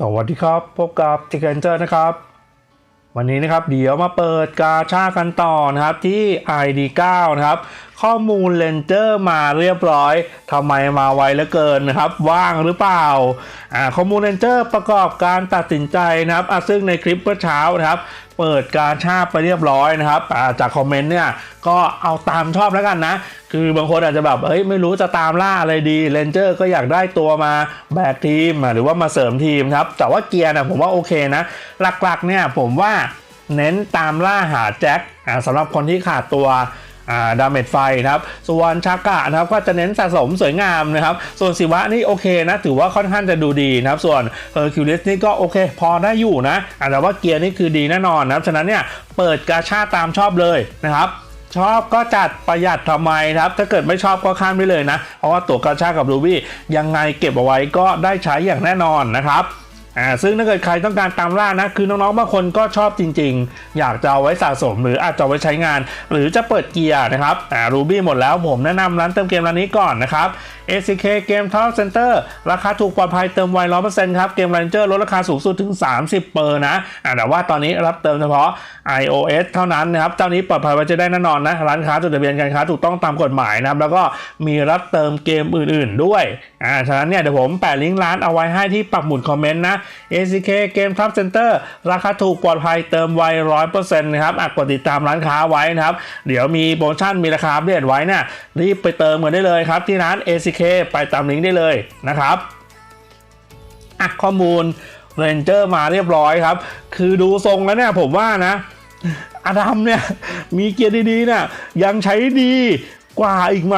สวัสดีครับ พบกับทิเกนเจอร์นะครับ วันนี้นะครับเดี๋ยวมาเปิดกาชากันต่อนะครับที่ ID9 นะครับข้อมูลเลนเจอร์มาเรียบร้อยทำไมมาไวเหลือเกินนะครับ ว่างหรือเปล่าอ่าข้อมูลเลนเจอร์ประกอบการตัดสินใจนะครับอะซึ่งในคลิปเมื่อเช้านะครับ เปิดการชาไปเรียบร้อยนะครับอ่าจากคอมเมนต์เนี่ยก็เอาตามชอบแล้วกันนะ คือบางคนอาจจะแบบเฮ้ยไม่รู้จะตามล่าอะไรดีเรนเจอร์ก็อยากได้ตัวมาแบกทีม หรือว่ามาเสริมทีมครับ แต่ว่าเกียร์นะผมว่าโอเคนะ หลักๆเนี่ยผมว่าเน้นตามล่าหาแจ็คอ่าสำหรับคนที่ขาดตัว ดาเมจไฟนะครับ ส่วนชากะนะครับก็จะเน้นสะสมสวยงามนะครับ ส่วนศิวะนี่โอเคนะถือว่าค่อนข้างจะดูดีนะครับ ส่วนเฮอร์คิวลิสนี่ก็โอเค พอได้อยู่นะแต่ว่าเกียร์นี่คือดีแน่นอนนะครับ ฉะนั้นเนี่ยเปิดกาชาตามชอบเลยนะครับชอบก็จัดประหยัดทำไมครับ ถ้าเกิดไม่ชอบก็ข้ามไปเลยนะ เพราะว่าตัวกาชากับรูบี้ยังไงเก็บเอาไว้ก็ได้ใช้อย่างแน่นอนนะครับ อ่าซึ่งถ้าเกิดใครต้องการตามล่านะคือน้องๆบางคนก็ชอบจริง ๆ อยากจะเอาไว้สะสม หรืออาจจะเอาไว้ใช้งาน หรือจะเปิดเกียร์นะครับอ่ารูบี้หมดแล้วผมแนะนำร้านเติมเกมร้านนี้ก่อนนะครับ ACK Game Talk Center ราคาถูกปลอดภัยเติมไว100%ครับ เกม Ranger ลดราคาสูงสุดถึง 30 เปอร์นะแต่ว่าตอนนี้รับเติมเฉพาะ iOS เท่านั้นนะครับ เจ้านี้ปลอดภัยไว้จะได้แน่นอนนะ ร้านค้าจดทะเบียนการค้าถูกต้องตามกฎหมายนะครับ แล้วก็มีรับเติมเกมอื่นๆด้วย อ่า ฉะนั้นเนี่ยเดี๋ยวผมแปะลิงก์ร้านเอาไว้ให้ที่ปักหมุดคอมเมนต์นะ ACK Game Talk Center ราคาถูกปลอดภัยเติมไว100%นต์นะครับกดติดตามร้านค้าไว้นะครับ เดี๋ยวมีโปรโมชั่นมีราคาอัปเดตไว้เนี่ยรีบไปเติมกันได้เลยครับที่ร้าน k ไปตามลิงก์ได้เลยนะครับอะข้อมูลเรนเจอร์มาเรียบร้อยครับ คือดูทรงแล้วเนี่ยผมว่านะอดัมเนี่ยมีเกียร์ดีๆเนี่ยยังใช้ดีกว่าอีกไหม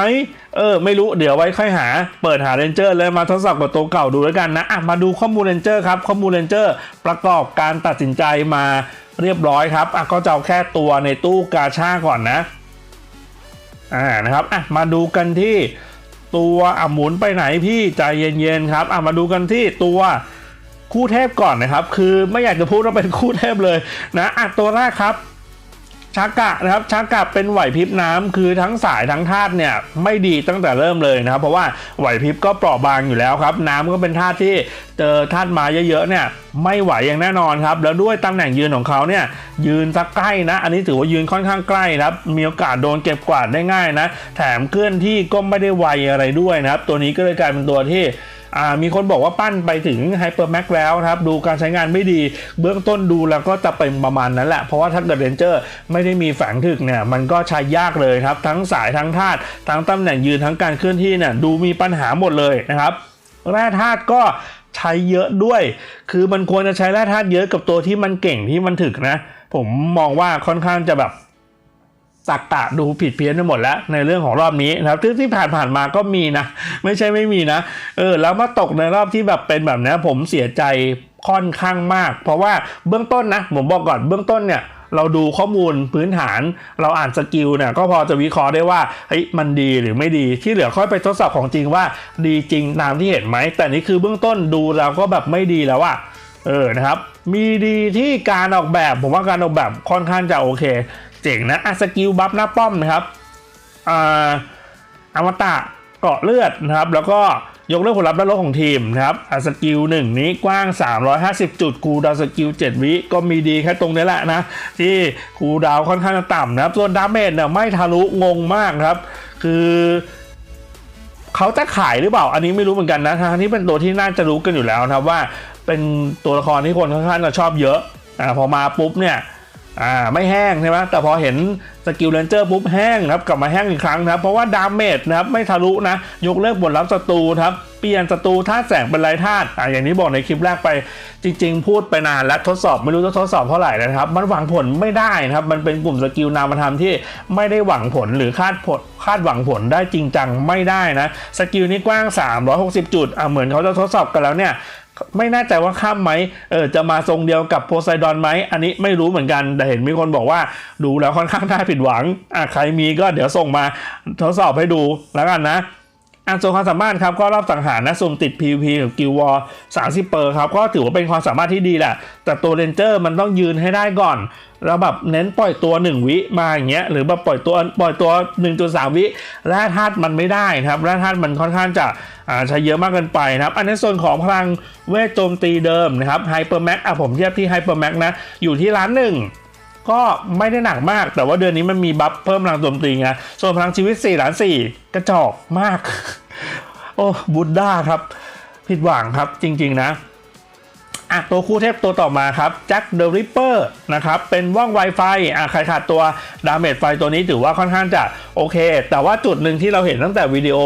เออไม่รู้เดี๋ยวไว้ค่อยหา เปิดหาเรนเจอร์แล้วมาทดสอบกับตัวเก่าดูแล้วกันนะอะมาดูข้อมูลเรนเจอร์ครับข้อมูลเรนเจอร์ประกอบการตัดสินใจมาเรียบร้อยครับอะก็จะเอาแค่ตัวในตู้กาชาก่อนนะอ่านะครับอะมาดูกันที่ ตัวอะหมุนไปไหนพี่ใจเย็นๆครับอะมาดูกันที่ตัวคู่เทพก่อนนะครับ คือไม่อยากจะพูดว่าเป็นคู่เทพเลยนะอะตัวแรกครับ ชากกะนะครับชากกะเป็นไหวพริบน้ำคือทั้งสายทั้งธาตุเนี่ยไม่ดีตั้งแต่เริ่มเลยนะครับ เพราะว่าไหวพริบก็เปราะบางอยู่แล้วครับ น้ำก็เป็นธาตุที่เจอธาตุมาเยอะๆเนี่ยไม่ไหวอย่างแน่นอนครับ แล้วด้วยตำแหน่งยืนของเขาเนี่ยยืนสักใกล้นะ อันนี้ถือว่ายืนค่อนข้างใกล้นะครับ มีโอกาสโดนเก็บกวาดได้ง่ายนะ แถมเคลื่อนที่ก็ไม่ได้ไวอะไรด้วยนะครับ ตัวนี้ก็เลยกลายเป็นตัวที่ มีคนบอกว่าปั้นไปถึงไฮเปอร์แม็กแล้วนะครับ ดูการใช้งานไม่ดี เบื้องต้นดูแล้วก็จะเป็นประมาณนั้นแหละ เพราะว่าถ้าเกิดเรนเจอร์ไม่ได้มีแฝงถึกเนี่ย มันก็ใช้ยากเลยครับ ทั้งสายทั้งธาตุทั้งตำแหน่งยืนทั้งการเคลื่อนที่เนี่ยดูมีปัญหาหมดเลยนะครับแร่ธาตุก็ใช้เยอะด้วย คือมันควรจะใช้แร่ธาตุเยอะกับตัวที่มันเก่งที่มันถึกนะ ผมมองว่าค่อนข้างจะแบบ ตักตะดูผิดเพี้ยนไปหมดแล้วในเรื่องของรอบนี้นะครับที่ที่ผ่านผ่านๆมาก็มีนะ ไม่ใช่ไม่มีนะเออแล้วมาตกในรอบที่แบบเป็นแบบนี้ผมเสียใจค่อนข้างมาก เพราะว่าเบื้องต้นนะผมบอกก่อนเบื้องต้นเนี่ยเราดูข้อมูลพื้นฐาน เราอ่านสกิลเนี่ยก็พอจะวิเคราะห์ได้ว่าเฮ้ยมันดีหรือไม่ดีที่เหลือค่อยไปทดสอบของจริงว่าดีจริงตามที่เห็นไหม แต่นี่คือเบื้องต้นดูเราก็แบบไม่ดีแล้วอะเออนะครับ มีดีที่การออกแบบ ผมว่าการออกแบบค่อนข้างจะโอเค เจ๋งนะอะสกิลบัฟหน้าป้อมนะครับอ่าอมตะเกาะเลือดนะครับ แล้วก็ยกเลิกผลลัพธ์ด้านลบของทีมนะครับอะสกิลหนึ่งนี้กว้าง 350 จุดคูดาวสกิล 7 วิก็มีดีแค่ตรงนี้แหละนะ ที่คูดาวค่อนข้างจะต่ำนะครับ ส่วนดาเมจเนี่ยไม่ทะลุงงมากครับ คือเขาจะขายหรือเปล่า อันนี้ไม่รู้เหมือนกันนะทั้งที่เป็นตัวที่น่าจะรู้กันอยู่แล้วนะครับว่าเป็นตัวละครที่คนค่อนข้างจะชอบเยอะอ่าพอมาปุ๊บเนี่ย อ่าไม่แห้งใช่ไหมแต่พอเห็นสกิลเลนเจอร์ปุ๊บแห้งครับกลับมาแห้งอีกครั้งครับเพราะว่าดาเมจนะครับไม่ทะลุนะยกเลิกบทลับศัตรูครับเปลี่ยนศัตรูธาตุแสงเป็นไรธาตุอ่าอย่างนี้บอกในคลิปแรกไปจริง ๆ พูดไปนานและทดสอบไม่รู้จะทดสอบเท่าไหร่นะครับ มันหวังผลไม่ได้นะครับมันเป็นกลุ่มสกิลนามธรรมที่ไม่ได้หวังผลหรือคาดผลคาดหวังผลได้จริงจังไม่ได้นะสกิลนี้กว้าง 360 จุดอ่าเหมือนเขาจะทดสอบกันแล้วเนี่ย ไม่แน่ใจว่าข้ามไหมเออจะมาทรงเดียวกับโพไซดอนไหมอันนี้ไม่รู้เหมือนกัน แต่เห็นมีคนบอกว่า ดูแล้วค่อนข้างน่าผิดหวังอะใครมีก็เดี๋ยวส่งมาทดสอบให้ดูแล้วกันนะ อะส่วนความสามารถครับก็รอบสังหารนะสุ่มติด PVP กับกิลวอร์30เปอร์ครับก็ถือว่าเป็นความสามารถที่ดีแหละ แต่ตัวเรนเจอร์มันต้องยืนให้ได้ก่อน แล้วแบบเน้นปล่อยตัว 1 วิมาอย่างเงี้ยหรือแบบปล่อยตัวปล่อยตัว 1.3 วิแร่ธาตุมันไม่ได้ครับแร่ธาตุมันค่อนข้างจะอ่าใช้เยอะมากเกินไปนะครับ อันในส่วนของพลังเวทโจมตีเดิมนะครับไฮเปอร์แม็กอะผมเทียบที่ไฮเปอร์แม็กนะอยู่ที่ล้านหนึ่ง ก็ไม่ได้หนักมาก แต่ว่าเดือนนี้มันมีบัฟเพิ่มพลังโจมตีไงส่วนพลังชีวิต4ล้าน4กระจอกมาก โอ้บุดด้าครับ ผิดหวังครับจริง ๆ นะ อะตัวคู่เทพตัวต่อมาครับแจ็คเดอะริปเปอร์นะครับเป็นว่องไวไฟอะใครขาดตัวดาเมจไฟตัวนี้ถือว่าค่อนข้างจะโอเค แต่ว่าจุดหนึ่งที่เราเห็นตั้งแต่วิดีโอ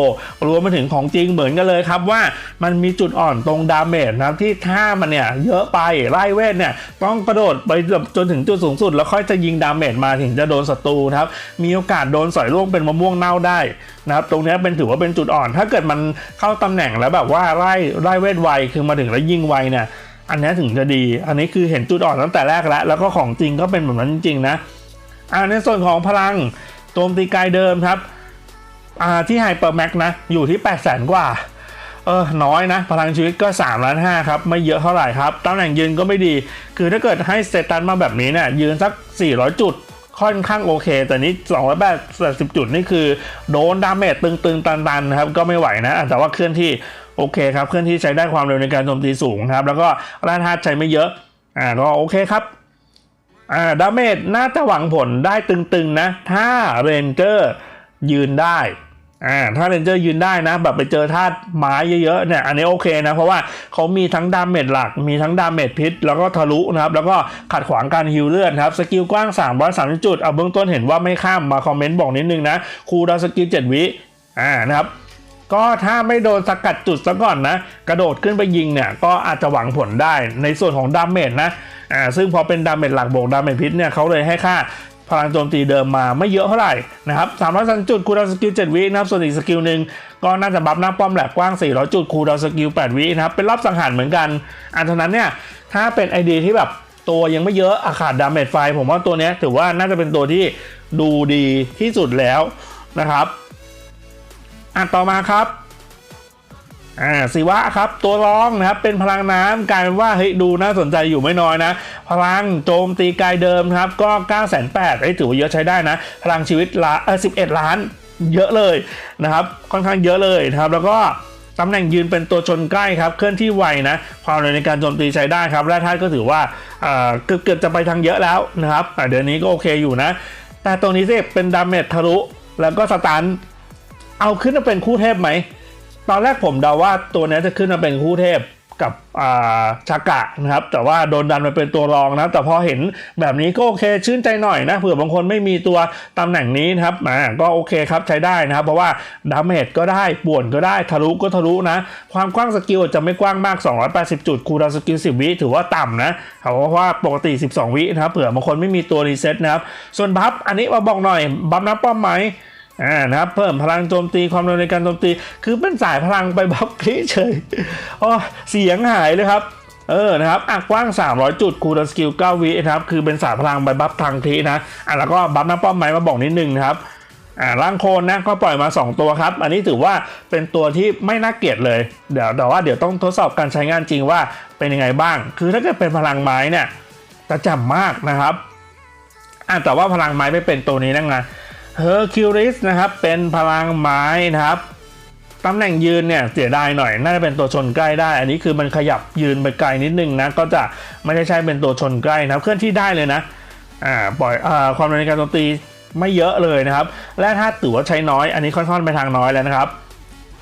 รวมมาถึงของจริงเหมือนกันเลยครับว่ามันมีจุดอ่อนตรงดาเมจนะครับที่ถ้ามันเนี่ยเยอะไปไล่เวทเนี่ยต้องกระโดดไปจนถึงจุดสูงสุด แล้วค่อยจะยิงดาเมจมาถึงจะโดนศัตรูครับมีโอกาสโดนสอยล่วงเป็นมะม่วงเน่าได้นะครับตรงเนี้ยเป็นถือว่าเป็นจุดอ่อน ถ้าเกิดมันเข้าตำแหน่งแล้วแบบว่าไล่ไล่เวทไวคือมาถึงแล้วยิงไวเนี่ย อันนี้ถึงจะดี อันนี้คือเห็นจุดอ่อนตั้งแต่แรกแล้วแล้วก็ของจริงก็เป็นแบบนั้นจริงๆนะอ่าในส่วนของพลังโจมตีกายเดิมครับอ่าที่ไฮเปอร์แม็กนะอยู่ที่8 0 0 0 0 0กว่าเออน้อยนะ พลังชีวิตก็3ล้าน5ครับ ไม่เยอะเท่าไหร่ครับตำแหน่งยืนก็ไม่ดี คือถ้าเกิดให้สเตตันมาแบบนี้เนี่ยยืนสัก 400 จุดค่อนข้างโอเค แต่นี้280จุดนี่คือโดนดาเมจตึงๆ ตันๆนะครับก็ไม่ไหวนะ แต่ว่าเคลื่อนที่ โอเคครับเคลื่อนที่ใช้ได้ความเร็วในการโจมตีสูงครับ แล้วก็ร่านธาตุใช้ไม่เยอะ อ่าก็โอเคครับอ่าดาเมจน่าจะหวังผลได้ตึงๆนะ ถ้าเรนเจอร์ยืนได้อ่าถ้าเรนเจอร์ยืนได้นะ แบบไปเจอธาตุไม้เยอะๆเนี่ยอันนี้โอเคนะ เพราะว่าเขามีทั้งดาเมจหลัก มีทั้งดาเมจพิษ แล้วก็ทะลุนะครับ แล้วก็ขัดขวางการฮิวเลือดครับ สกิลกว้าง 330 จุด เอาเบื้องต้นเห็นว่าไม่ข้ามมาคอมเมนต์บอกนิดนึงนะครูดาสกิล 7 วิอ่านะครับ ก็ถ้าไม่โดนสกัดจุดซะก่อนนะ กระโดดขึ้นไปยิงเนี่ย ก็อาจจะหวังผลได้ในส่วนของดาเมจนะอ่าซึ่งพอเป็นดาเมจหลักบวกดาเมจพิษเนี่ยเขาเลยให้ค่าพลังโจมตีเดิมมาไม่เยอะเท่าไหร่นะครับ330จุดคูดาวสกิล7วินะครับ ส่วนอีกสกิลหนึ่งก็น่าจะบัฟหน้าป้อมแหลกกว้าง 400 จุดคูดาวสกิล8วินะครับ เป็นรอบสังหารเหมือนกัน อันทนั้นเนี่ย ถ้าเป็นไอเดียที่แบบตัวยังไม่เยอะอาขาดดาเมจไฟ ผมว่าตัวนี้ถือว่าน่าจะเป็นตัวที่ดูดีที่สุดแล้วนะครับ อะต่อมาครับอ่าสิวะครับตัวรองนะครับเป็นพลังน้ำกลายเป็นว่าเฮ้ยดูน่าสนใจอยู่ไม่น้อยนะ พลังโจมตีกายเดิมครับก็ 9 8 0 0 0เอ้ถือว่าเยอะใช้ได้นะ พลังชีวิตละเออ11ล้าน เยอะเลยนะครับ ค่อนข้างเยอะเลยนะครับแล้วก็ตำแหน่งยืนเป็นตัวชนใกล้ครับเคลื่อนที่ไวนะความเร็วในการโจมตีใช้ได้ครับแร่ธาตุก็ถือว่าเอ่อเกือบเกือบจะไปทางเยอะแล้วนะครับเดือนนี้ก็โอเคอยู่นะ แต่ตัวนี้สิเป็นดาเมจทะลุแล้วก็สตัน เอาขึ้นมาเป็นคู่เทพไหม ตอนแรกผมเดาว่าตัวนี้จะขึ้นมาเป็นคู่เทพกับอ่าชากะนะครับ แต่ว่าโดนดันมาเป็นตัวรองนะแต่พอเห็นแบบนี้ก็โอเคชื่นใจหน่อยนะเผื่อบางคนไม่มีตัวตำแหน่งนี้นะครับอ่าก็โอเคครับใช้ได้นะครับ เพราะว่าดาเมจก็ได้ป่วนก็ได้ทะลุก็ทะลุนะ ความกว้างสกิลจะไม่กว้างมาก 280 จุดคูดาวสกิล 10 วิถือว่าต่ำนะเพราะว่าปกติ 12 วินะครับเผื่อบางคนไม่มีตัวรีเซ็ตนะครับ ส่วนบัฟอันนี้มาบอกหน่อยบัฟนับป้อมไหม อ่านะครับเพิ่มพลังโจมตีความเร็วในการโจมตี คือเป็นสายพลังไปบัฟคลิเฉยโอ้เสียงหายเลยครับเออ นะครับอะกว้าง 300 จุด คูลสกิล 9 วินะครับ คือเป็นสายพลังไปบัฟทางคลินะ อะ แล้วก็บัฟหน้าป้อมไม้มาบอกนิดนึงนะครับ อ่าร่างโคนนะ ก็ปล่อยมา 2 ตัวครับ อันนี้ถือว่าเป็นตัวที่ไม่น่าเกลียดเลย เดี๋ยวแต่ว่าเดี๋ยวต้องทดสอบการใช้งานจริงว่าเป็นยังไงบ้าง คือถ้าเกิดเป็นพลังไม้เนี่ยจะจำมากนะครับ อะแต่ว่าพลังไม้ไม่เป็นตัวนี้นั่งไง เฮอร์คิวริสนะครับเป็นพลังไม้นะครับตำแหน่งยืนเนี่ยเสียดายหน่อย น่าจะเป็นตัวชนใกล้ได้ อันนี้คือมันขยับยืนไปไกลนิดนึงนะ ก็จะไม่ได้ใช่เป็นตัวชนใกล้นะครับ เคลื่อนที่ได้เลยนะ อ่า ปล่อยอ่าความเร็วในการโจมตีไม่เยอะเลยนะครับ และถ้าถือว่าใช้น้อย อันนี้ค่อนข้างไปทางน้อยแล้วนะครับ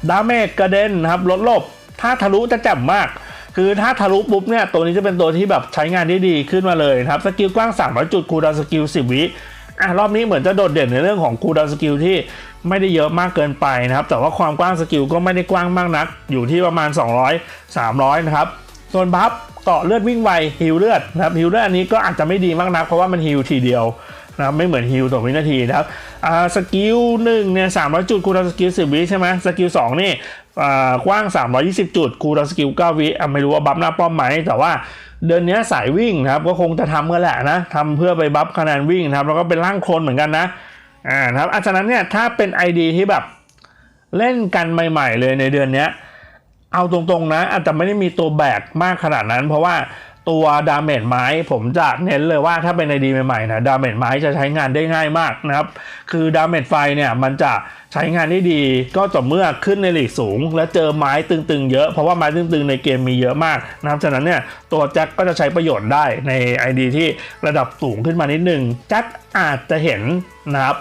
ดาเมจกระเด็นนะครับ ลดลบ ถ้าทะลุจะจ่มมาก คือถ้าทะลุปุ๊บเนี่ย ตัวนี้จะเป็นตัวที่แบบใช้งานได้ดีขึ้นมาเลยนะครับ สกิลกว้าง300จุดคูดาวสกิล10 วิ อะรอบนี้เหมือนจะโดดเด่นในเรื่องของคูดาวสกิลที่ไม่ได้เยอะมากเกินไปนะครับ แต่ว่าความกว้างสกิลก็ไม่ได้กว้างมากนัก อยู่ที่ประมาณ 200 300 นะครับ ส่วนบัฟเกาะเลือดวิ่งไวฮิวเลือดนะครับฮิวเลือดอันนี้ก็อาจจะไม่ดีมากนักเพราะว่ามันฮิวทีเดียวนะครับไม่เหมือนฮิวต่อวินาทีนะครับอ่าสกิลหนึ่งเนี่ย300จุดคูดาวสกิล10วิใช่ไหมสกิล2นี่ กว้าง 320 จุด คูลสกิล9วิไม่รู้ว่าบัฟหน้าป้อมไหม แต่ว่าเดือนนี้สายวิ่งนะครับ ก็คงจะทำกันแหละนะทำเพื่อไปบัฟคะแนนวิ่งนะครับ แล้วก็เป็นร่างโคลนเหมือนกันนะ อ่านะครับอาฉะนั้นเนี่ย ถ้าเป็น ID ที่แบบเล่นกันใหม่ ๆ เลยในเดือนนี้ เอาตรงๆนะ อาจจะไม่ได้มีตัวแบกมากขนาดนั้น เพราะว่า ตัวดาเมจไม้ผมจะเน้นเลยว่าถ้าเป็นในดีใหม่ๆนะดาเมจไม้จะใช้งานได้ง่ายมากนะครับ คือดาเมจไฟเนี่ยมันจะใช้งานได้ดีก็ต่อเมื่อขึ้นในหลีกสูง และเจอไม้ตึงๆเยอะ เพราะว่าไม้ตึงๆในเกมมีเยอะมากนะครับฉะนั้นเนี่ยตัวแจ็คก็จะใช้ประโยชน์ได้ใน ID ที่ระดับสูงขึ้นมานิดนึงแจ็คอาจจะเห็นนะครับ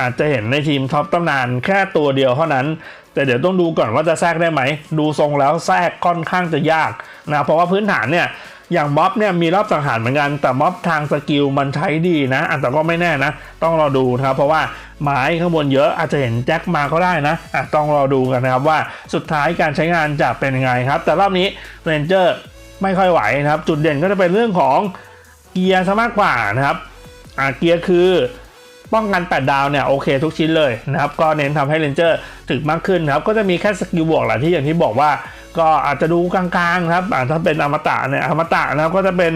อาจจะเห็นในทีมท็อปตำนานแค่ตัวเดียวเท่านั้น แต่เดี๋ยวต้องดูก่อนว่าจะแทรกได้ไหม ดูทรงแล้วแทรกค่อนข้างจะยากนะเพราะว่าพื้นฐานเนี่ย อย่างม็อบเนี่ยมีรอบสังหารเหมือนกัน แต่ม็อบทางสกิลมันใช้ดีนะอะแต่ก็ไม่แน่นะ ต้องรอดูนะครับ เพราะว่าไม้ข้างบนเยอะอาจจะเห็นแจ็คมาก็ได้นะอะต้องรอดูกันนะครับว่าสุดท้ายการใช้งานจะเป็นยังไงครับ แต่รอบนี้เรนเจอร์ไม่ค่อยไหวนะครับ จุดเด่นก็จะเป็นเรื่องของเกียร์ซะมากกว่านะครับอะเกียร์คือป้องกัน 8 ดาวเนี่ยโอเคทุกชิ้นเลยนะครับ ก็เน้นทำให้เรนเจอร์ถึกมากขึ้นนะครับ ก็จะมีแค่สกิลบวกแหละที่อย่างที่บอกว่า ก็อาจจะดูกลางๆครับอาถ้าเป็นอมตะเนี่ยอมตะนะครับก็จะเป็น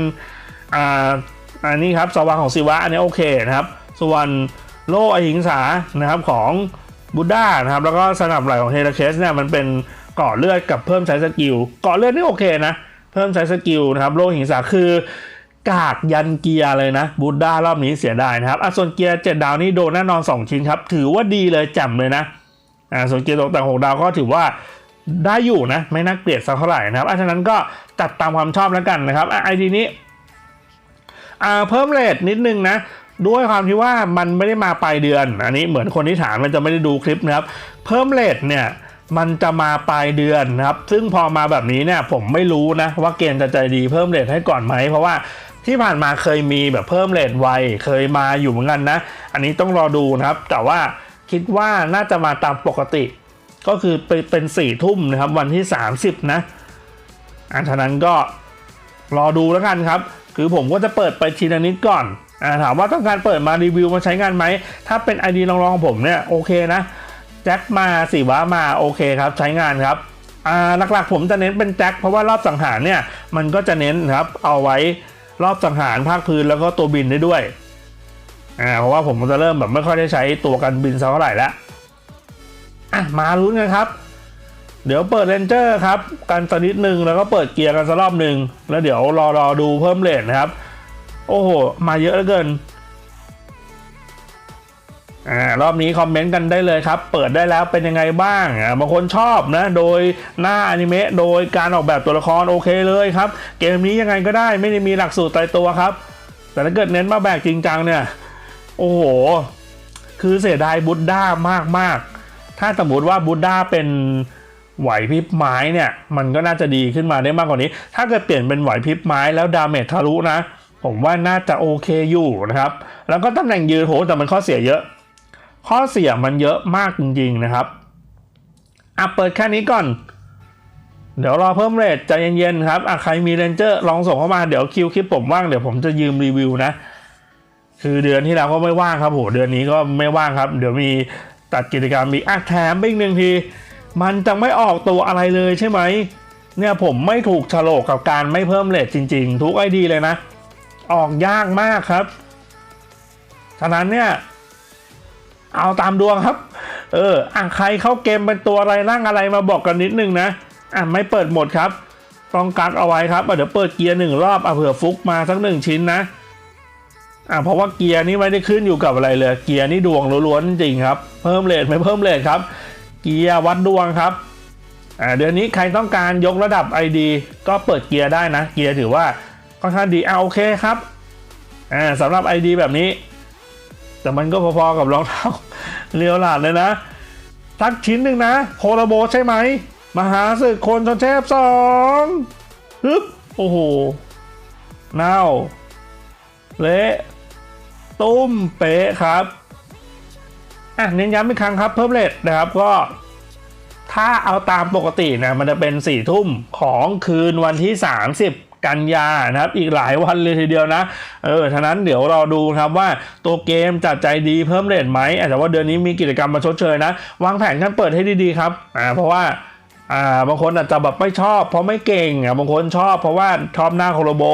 อ่าอันนี้ครับสว่าของศิวะอันนี้โอเคนะครับ ส่วนโลอหิงสานะครับของบุดด้านะครับแล้วก็สนับไหลของเฮราเคสเนี่ยมันเป็นเกาะเลือดกับเพิ่มใช้สกิลเกาะเลือดนี่โอเคนะ เพิ่มใช้สกิลนะครับโลหิงสาคือกากยันเกียร์เลยนะบูด้ารอบนี้เสียดายนะครับอะส่วนเกียร์7ดาวนี่โดนแน่นอน 2 ชิ้นครับ ถือว่าดีเลยแจ่มเลยนะอ่าส่วนเกียร์ตกแต่ง6ดาวก็ถือว่า ได้อยู่นะ ไม่น่าเกลียดสักเท่าไหร่นะครับอะฉะนั้นก็จัดตามความชอบแล้วกันนะครับอะไอดีนี้อาเพิ่มเรทนิดนึงนะด้วยความที่ว่ามันไม่ได้มาปลายเดือน อันนี้เหมือนคนที่ถามมันจะไม่ได้ดูคลิปนะครับ เพิ่มเรทเนี่ยมันจะมาปลายเดือนนะครับ ซึ่งพอมาแบบนี้เนี่ยผมไม่รู้นะว่าเกมจะใจดีเพิ่มเรทให้ก่อนไหม เพราะว่าที่ผ่านมาเคยมีแบบเพิ่มเรทไวเคยมาอยู่เหมือนกันนะ อันนี้ต้องรอดูนะครับ แต่ว่าคิดว่าน่าจะมาตามปกติ ก็คือเป็นเป็นสี่ทุ่มนะครับวันที่ 30 นะอันฉะนั้นก็รอดูแล้วกันครับ คือผมก็จะเปิดไปทีละนิดก่อนอถามว่าต้องการเปิดมารีวิวมาใช้งานไหม ถ้าเป็น ID ลองๆของผมเนี่ยโอเคนะแจ็คมาสีว้ามาโอเคครับใช้งานครับหลักๆผมจะเน้นเป็นแจ็คเพราะว่ารอบสังหารเนี่ยมันก็จะเน้นครับเอาไว้รอบสังหารภาคพื้นแล้วก็ตัวบินได้ด้วยอ่าเพราะว่าผมจะเริ่มแบบไม่ค่อยได้ใช้ตัวกันบินสักเท่าไหร่แล้ว อะมาลุ้นกันครับ เดี๋ยวเปิดเรนเจอร์ครับกันสักนิดหนึ่งแล้วก็เปิดเกียร์กันสักรอบหนึ่งแล้วเดี๋ยวรอรอดูเพิ่มเลทนะครับ โอ้โห มาเยอะเหลือเกินอ่ารอบนี้คอมเมนต์กันได้เลยครับ เปิดได้แล้วเป็นยังไงบ้างอ่าบางคนชอบนะ โดยหน้าอนิเมะโดยการออกแบบตัวละครโอเคเลยครับ เกมนี้ยังไงก็ได้ไม่ได้มีหลักสูตรตายตัวครับ แต่ถ้าเกิดเน้นมาแบกจริงจังเนี่ย โอ้โห คือเสียดายบุดด้ามากมากๆ ถ้าสมมติว่าบุดาเป็นไหวพริบไม้เนี่ย มันก็น่าจะดีขึ้นมาได้มากกว่านี้ ถ้าเกิดเปลี่ยนเป็นไหวพริบไม้แล้วดาเมจทะลุนะ ผมว่าน่าจะโอเคอยู่นะครับ แล้วก็ตำแหน่งยืนโหแต่มันข้อเสียเยอะ ข้อเสียมันเยอะมากจริงๆนะครับอะเปิดแค่นี้ก่อน เดี๋ยวรอเพิ่มเรทใจเย็นๆครับอะใครมีเรนเจอร์ลองส่งเข้ามาเดี๋ยวคิวคลิปผมว่างเดี๋ยวผมจะยืมรีวิวนะคือเดือนที่แล้วก็ไม่ว่างครับโหเดือนนี้ก็ไม่ว่างครับ เดี๋ยวมี ตัดกิจกรรมมีกอะแถมอีกหนึ่งที มันจะไม่ออกตัวอะไรเลยใช่ไหม เนี่ยผมไม่ถูกฉลกกับการไม่เพิ่มเรทจริง ๆ ทุกไอดีเลยนะ ออกยากมากครับ ฉะนั้นเนี่ยเอาตามดวงครับ เอออะใครเข้าเกมเป็นตัวอะไรร่างอะไรมาบอกกันนิดนึงนะอะไม่เปิดหมดครับต้องกักเอาไว้ครับเดี๋ยวเปิดเกียร์หนึ่งรอบอะเผื่อฟุกมาสักหนึ่งชิ้นนะ อะเพราะว่าเกียร์นี่ไม่ได้ขึ้นอยู่กับอะไรเลย เกียร์นี่ดวงล้วนๆจริงครับ เพิ่มเลทไม่เพิ่มเลทครับ เกียร์วัดดวงครับอ่าเดือนนี้ใครต้องการยกระดับ ID ก็เปิดเกียร์ได้นะ เกียร์ถือว่าค่อนข้างดีอ่าโอเคครับอ่าสำหรับ ID แบบนี้ แต่มันก็พอๆกับรองเท้าเรียวหลาดเลยนะสักชิ้นหนึ่งนะโคโรโบใช่ไหมมหาศึกคนชนเทพสองฮึบโอ้โหเน่าเละ ตุ้มเป๊ะครับอะเน้นย้ำอีกครั้งครับเพิ่มเลทนะครับก็ถ้าเอาตามปกตินะมันจะเป็น4ี่ทุ่มของคืนวันที่ 30 กันยานะครับ อีกหลายวันเลยทีเดียวนะ เออฉะนั้นเดี๋ยวเราดูครับว่าตัวเกมจะใจดีเพิ่มเรทไหมอาจจะว่าเดือนนี้มีกิจกรรมมาชดเชยนะ วางแผนกันเปิดให้ดีๆครับอ่าเพราะว่า อ่าบางคนอาจจะแบบไม่ชอบ เพราะไม่เก่งอะบางคนชอบเพราะว่าชอบหน้าโคโลโบ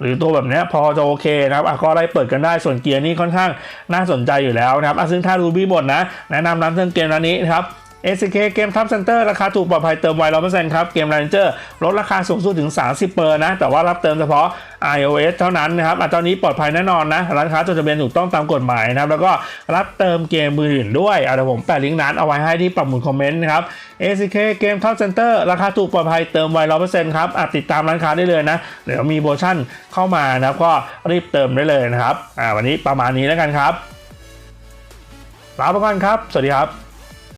หรือตัวแบบเนี้ยพอจะโอเคนะครับอะก็ได้เปิดกันได้ส่วนเกียร์นี่ค่อนข้างน่าสนใจอยู่แล้วนะครับอะซึ่งถ้ารูบี้หมดนะแนะนำร้านเครื่องเกมร้านนี้นะครับ SK เกมทับเซ็นเตอร์ราคาถูกปลอดภัยเติมไวร้อยเปอร์เซ็นต์ครับเกม Ranger ลดราคาสูงสุดถึง 30เปอร์นะ แต่ว่ารับเติมเฉพาะ iOS เท่านั้นนะครับอะตอนนี้ปลอดภัยแน่นอนนะ ร้านค้าจดทะเบียนถูกต้องตามกฎหมายนะครับ แล้วก็รับเติมเกมมือถือด้วยอะเดี๋ยวผมแปะลิงก์นั้นเอาไว้ให้ที่ปักหมุดคอมเมนต์นะครับ SK เกมทับเซ็นเตอร์ราคาถูกปลอดภัยเติมไวร้อยเปอร์เซ็นต์ครับอะติดตามร้านค้าได้เลยนะเดี๋ยวมีโปรโมชั่นเข้ามานะครับก็รีบเติมได้เลยนะครับอ่าวันนี้ประมาณนี้แล้วกันครับลาไปก่อนครับ สวัสดีครับ